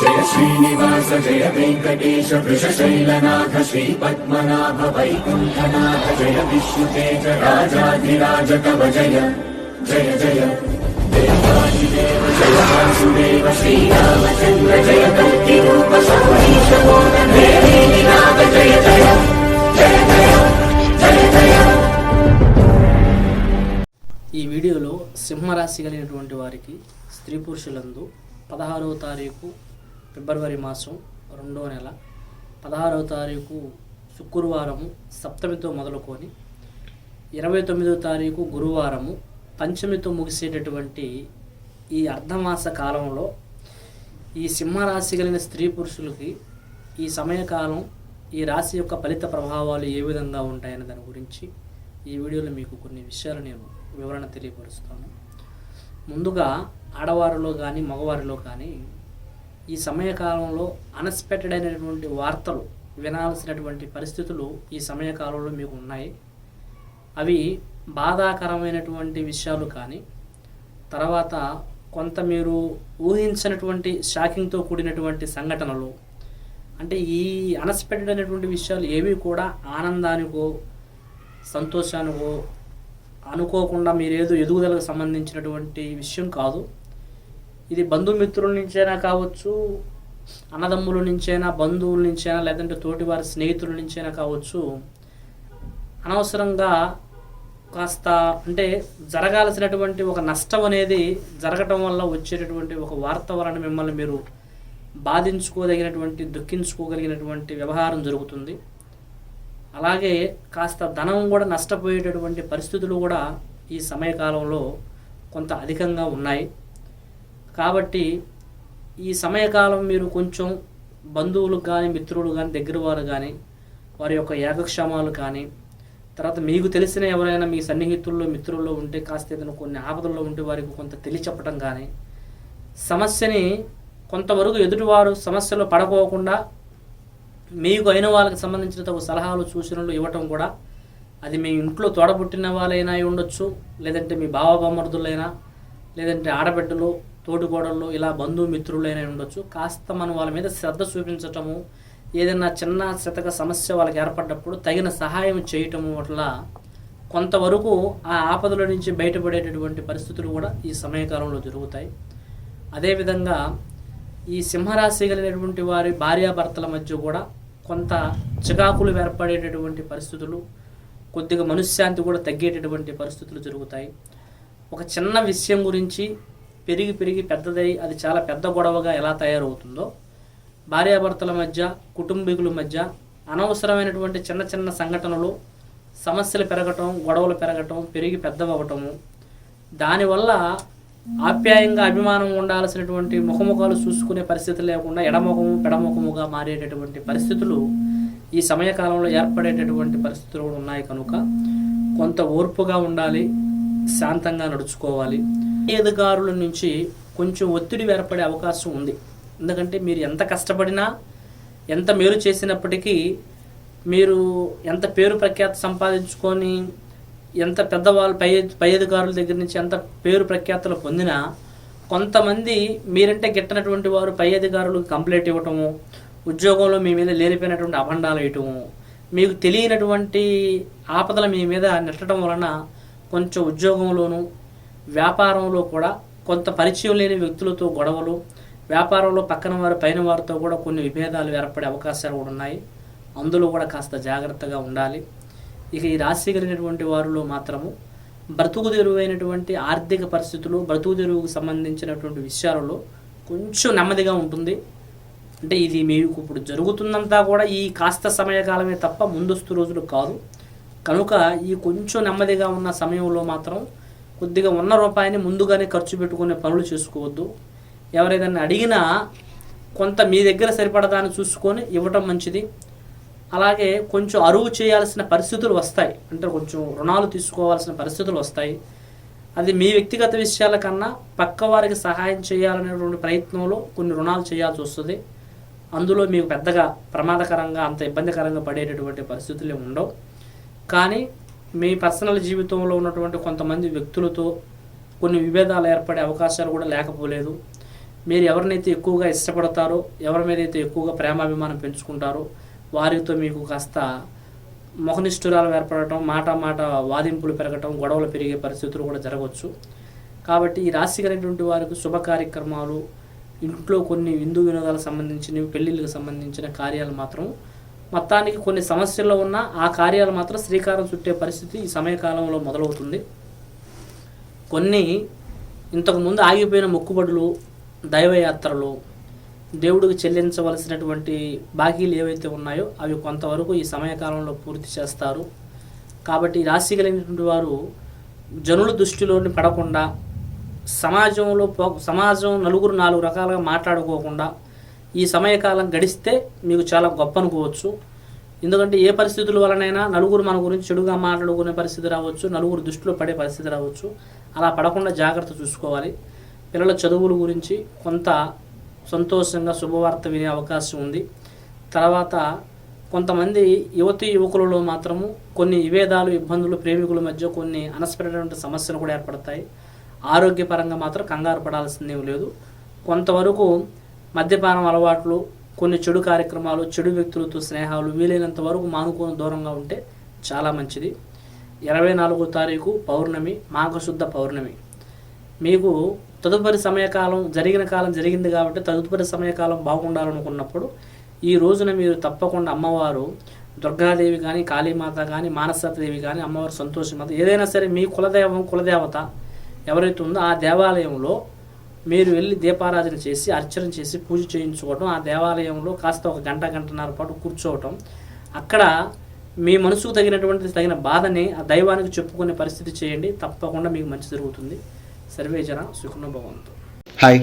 జయ శ్రీనివాస జయ వెంకటేశ వృషశైలనాథ శ్రీ పద్మనాభ వైకుంఠనాథ జయ విష్ణుతేజ రాజాధిరాజ కవ జయ జయ జయ. దేవాదిదేవ జయ వాసుదేవ శ్రీరామచంద్ర జయ కల్కి రూప సౌరీశ నాథ జయ జయ జయ జయ జయ జయ. ఈ వీడియోలో సింహరాశి కలిగినటువంటి వారికి స్త్రీ పురుషులందు పదహారవ తారీఖు ఫిబ్రవరి మాసం రెండో నెల పదహారవ తారీఖు శుక్రవారము సప్తమితో మొదలుకొని ఇరవై తొమ్మిదవ తారీఖు గురువారము పంచమితో ముగిసేటటువంటి ఈ అర్ధమాస కాలంలో ఈ సింహరాశి కలిగిన స్త్రీ పురుషులకి ఈ సమయకాలం ఈ రాశి యొక్క ఫలిత ప్రభావాలు ఏ విధంగా ఉంటాయనే దాని గురించి ఈ వీడియోలో మీకు కొన్ని విషయాలు నేను వివరణ తెలియపరుస్తాను. ముందుగా ఆడవారిలో కానీ మగవారిలో కానీ ఈ సమయకాలంలో అన్ఎక్స్పెక్టెడ్ అయినటువంటి వార్తలు వినాల్సినటువంటి పరిస్థితులు ఈ సమయకాలంలో మీకు ఉన్నాయి. అవి బాధాకరమైనటువంటి విషయాలు కానీ తర్వాత కొంత మీరు ఊహించినటువంటి షాకింగ్తో కూడినటువంటి సంఘటనలు అంటే ఈ అన్ఎక్స్పెక్టెడ్ అయినటువంటి విషయాలు ఏవి కూడా ఆనందానికో సంతోషానికో అనుకోకుండా మీరేదో ఎదుగుదలకు సంబంధించినటువంటి విషయం కాదు. ఇది బంధుమిత్రుల నుంచైనా కావచ్చు అన్నదమ్ముల నుంచైనా బంధువుల నుంచైనా లేదంటే తోటి వారి స్నేహితుల నుంచైనా కావచ్చు అనవసరంగా కాస్త అంటే జరగాల్సినటువంటి ఒక నష్టం అనేది జరగటం వల్ల వచ్చేటటువంటి ఒక వార్తావరణ మిమ్మల్ని మీరు బాధించుకోదగినటువంటి దుఃఖించుకోగలిగినటువంటి వ్యవహారం జరుగుతుంది. అలాగే కాస్త ధనం కూడా నష్టపోయేటటువంటి పరిస్థితులు కూడా ఈ సమయకాలంలో కొంత అధికంగా ఉన్నాయి. కాబట్టి ఈ సమయకాలం మీరు కొంచెం బంధువులకు కానీ మిత్రులు కానీ దగ్గర వారు కానీ వారి యొక్క యాగక్షేమాలు కానీ తర్వాత మీకు తెలిసిన ఎవరైనా మీ సన్నిహితుల్లో మిత్రుల్లో ఉంటే కాస్త ఏదైనా కొన్ని ఆపదల్లో ఉంటే వారికి కొంత తెలియచెప్పటం కానీ సమస్యని కొంతవరకు ఎదుటివారు సమస్యలో పడకోకుండా మీకు అయిన వాళ్ళకి సంబంధించిన తగు సలహాలు సూచనలు ఇవ్వటం కూడా అది మీ ఇంట్లో తోడబుట్టిన వాళ్ళైనా అయి ఉండొచ్చు. లేదంటే మీ బావ బామర్దులైనా లేదంటే ఆడబిడ్డలు తోటికోడళ్ళు ఇలా బంధుమిత్రులైనా ఉండొచ్చు. కాస్త మనం వాళ్ళ మీద శ్రద్ధ చూపించటము ఏదైనా చిన్న శతక సమస్య వాళ్ళకి ఏర్పడ్డప్పుడు తగిన సహాయం చేయటము వల్ల కొంతవరకు ఆ ఆపదల నుంచి బయటపడేటటువంటి పరిస్థితులు కూడా ఈ సమయకాలంలో జరుగుతాయి. అదేవిధంగా ఈ సింహరాశి కలిగినటువంటి వారి భార్యాభర్తల మధ్య కూడా కొంత చికాకులు ఏర్పడేటటువంటి పరిస్థితులు కొద్దిగా మనశ్శాంతి కూడా తగ్గేటటువంటి పరిస్థితులు జరుగుతాయి. ఒక చిన్న విషయం గురించి పెరిగి పెరిగి పెద్దదై అది చాలా పెద్ద గొడవగా ఎలా తయారవుతుందో భార్యాభర్తల మధ్య కుటుంబీకుల మధ్య అనవసరమైనటువంటి చిన్న చిన్న సంఘటనలు సమస్యలు పెరగటం గొడవలు పెరగటం పెరిగి పెద్దవటము దానివల్ల ఆప్యాయంగా అభిమానం ఉండాల్సినటువంటి ముఖముఖాలు చూసుకునే పరిస్థితి లేకుండా ఎడముఖము పెడముఖముగా మారేటటువంటి పరిస్థితులు ఈ సమయకాలంలో ఏర్పడేటటువంటి పరిస్థితులు కూడా ఉన్నాయి కనుక కొంత ఓర్పుగా ఉండాలి శాంతంగా నడుచుకోవాలి. అధికారుల నుంచి కొంచెం ఒత్తిడి ఏర్పడే అవకాశం ఉంది. ఎందుకంటే మీరు ఎంత కష్టపడినా ఎంత మేలు చేసినప్పటికీ మీరు ఎంత పేరు ప్రఖ్యాతి సంపాదించుకొని ఎంత పెద్దవాళ్ళు పై పై అధికారుల దగ్గర నుంచి ఎంత పేరు ప్రఖ్యాతలు పొందినా కొంతమంది మీరంటే గిట్టనటువంటి వారు పై అధికారులకు కంప్లైంట్ ఇవ్వటము ఉద్యోగంలో మీ మీద లేనిపోయినటువంటి అభండాలు వేయటము మీకు తెలియనటువంటి ఆపదలు మీ మీద నెట్టడం వలన కొంచెం ఉద్యోగంలోనూ వ్యాపారంలో కూడా కొంత పరిచయం లేని వ్యక్తులతో గొడవలు వ్యాపారంలో పక్కన వారు పైన వారితో కూడా కొన్ని విభేదాలు ఏర్పడే అవకాశాలు కూడా ఉన్నాయి. అందులో కూడా కాస్త జాగ్రత్తగా ఉండాలి. ఇక ఈ రాశి కలిగినటువంటి వారిలో మాత్రము బ్రతుకు తెరువైనటువంటి ఆర్థిక పరిస్థితులు బ్రతుకు తెరువుకు సంబంధించినటువంటి విషయాలలో కొంచెం నెమ్మదిగా ఉంటుంది. అంటే ఇది మీకు ఇప్పుడు జరుగుతుందంతా కూడా ఈ కాస్త సమయకాలమే తప్ప ముందస్తు రోజులు కాదు. కనుక ఈ కొంచెం నెమ్మదిగా ఉన్న సమయంలో మాత్రం కొద్దిగా ఉన్న రూపాయిని ముందుగానే ఖర్చు పెట్టుకునే పనులు చేసుకోవద్దు. ఎవరైనా అడిగినా కొంత మీ దగ్గర సరిపడదాన్ని చూసుకొని ఇవ్వటం మంచిది. అలాగే కొంచెం అరువు చేయాల్సిన పరిస్థితులు వస్తాయి. అంటే కొంచెం రుణాలు తీసుకోవాల్సిన పరిస్థితులు వస్తాయి. అది మీ వ్యక్తిగత విషయాల కన్నా పక్క వారికి సహాయం చేయాలనేటువంటి ప్రయత్నంలో కొన్ని రుణాలు చేయాల్సి వస్తుంది. అందులో మీకు పెద్దగా ప్రమాదకరంగా అంత ఇబ్బందికరంగా పడేటటువంటి పరిస్థితులు ఉండవు. కానీ మీ పర్సనల్ జీవితంలో ఉన్నటువంటి కొంతమంది వ్యక్తులతో కొన్ని విభేదాలు ఏర్పడే అవకాశాలు కూడా లేకపోలేదు. మీరు ఎవరినైతే ఎక్కువగా ఇష్టపడతారో ఎవరి మీద అయితే ఎక్కువగా ప్రేమాభిమానం పెంచుకుంటారో వారితో మీకు కాస్త మొహనిష్ఠురాలు ఏర్పడటం మాట మాట వాదింపులు పెరగటం గొడవలు పెరిగే పరిస్థితులు కూడా జరగవచ్చు. కాబట్టి ఈ రాశి కలిగినటువంటి వారికి శుభ కార్యక్రమాలు ఇంట్లో కొన్ని విందు వినోదాలకు సంబంధించినవి పెళ్ళిళ్ళకి సంబంధించిన కార్యాలు మాత్రం మొత్తానికి కొన్ని సమస్యల్లో ఉన్న ఆ కార్యాలు మాత్రం శ్రీకారం చుట్టే పరిస్థితి ఈ సమయకాలంలో మొదలవుతుంది. కొన్ని ఇంతకుముందు ఆగిపోయిన మొక్కుబడులు దైవయాత్రలు దేవుడికి చెల్లించవలసినటువంటి బాకీలు ఏవైతే ఉన్నాయో అవి కొంతవరకు ఈ సమయకాలంలో పూర్తి చేస్తారు. కాబట్టి రాశి కలిగినటువంటి వారు జనుల దృష్టిలోని పడకుండా సమాజంలో పో సమాజం నలుగురు నాలుగు రకాలుగా మాట్లాడుకోకుండా ఈ సమయకాలం గడిస్తే మీకు చాలా గొప్ప అనుకోవచ్చు ఎందుకంటే ఏ పరిస్థితుల వలనైనా నలుగురు మన గురించి చెడుగా మాట్లాడుకునే పరిస్థితి రావచ్చు నలుగురు దృష్టిలో పడే పరిస్థితి రావచ్చు. అలా పడకుండా జాగ్రత్త చూసుకోవాలి. పిల్లల చదువుల గురించి కొంత సంతోషంగా శుభవార్త వినే అవకాశం ఉంది. తర్వాత కొంతమంది యువతి యువకులలో మాత్రము కొన్ని విభేదాలు ఇబ్బందులు ప్రేమికుల మధ్య కొన్ని అనస్పరమైన సమస్యలు కూడా ఏర్పడతాయి. ఆరోగ్యపరంగా మాత్రం కంగారు పడాల్సిందేం లేదు. కొంతవరకు మద్యపానం అలవాట్లు కొన్ని చెడు కార్యక్రమాలు చెడు వ్యక్తులతో స్నేహాలు వీలైనంత వరకు మానుకొని దూరంగా ఉంటే చాలా మంచిది. ఇరవై నాలుగో తారీఖు పౌర్ణమి మాఘశుద్ధ పౌర్ణమి. మీకు తదుపరి సమయకాలం జరిగిన కాలం జరిగింది కాబట్టి తదుపరి సమయకాలం బాగుండాలనుకున్నప్పుడు ఈ రోజున మీరు తప్పకుండా అమ్మవారు దుర్గాదేవి కానీ కాళీమాత కానీ మానసదేవి కానీ అమ్మవారు సంతోషమాత ఏదైనా సరే మీ కులదైవం కులదేవత ఎవరైతే ఉందో ఆ దేవాలయంలో మీరు వెళ్ళి దీపారాధన చేసి అర్చన చేసి పూజ చేయించుకోవడం ఆ దేవాలయంలో కాస్త ఒక గంట గంటన్నర పాటు కూర్చోవటం. అక్కడ మీ మనసుకు తగినటువంటి తగిన బాధని ఆ దైవానికి చెప్పుకునే పరిస్థితి చేయండి. తప్పకుండా మీకు మంచి జరుగుతుంది. సర్వేజన సుఖన భవంతు. హాయ్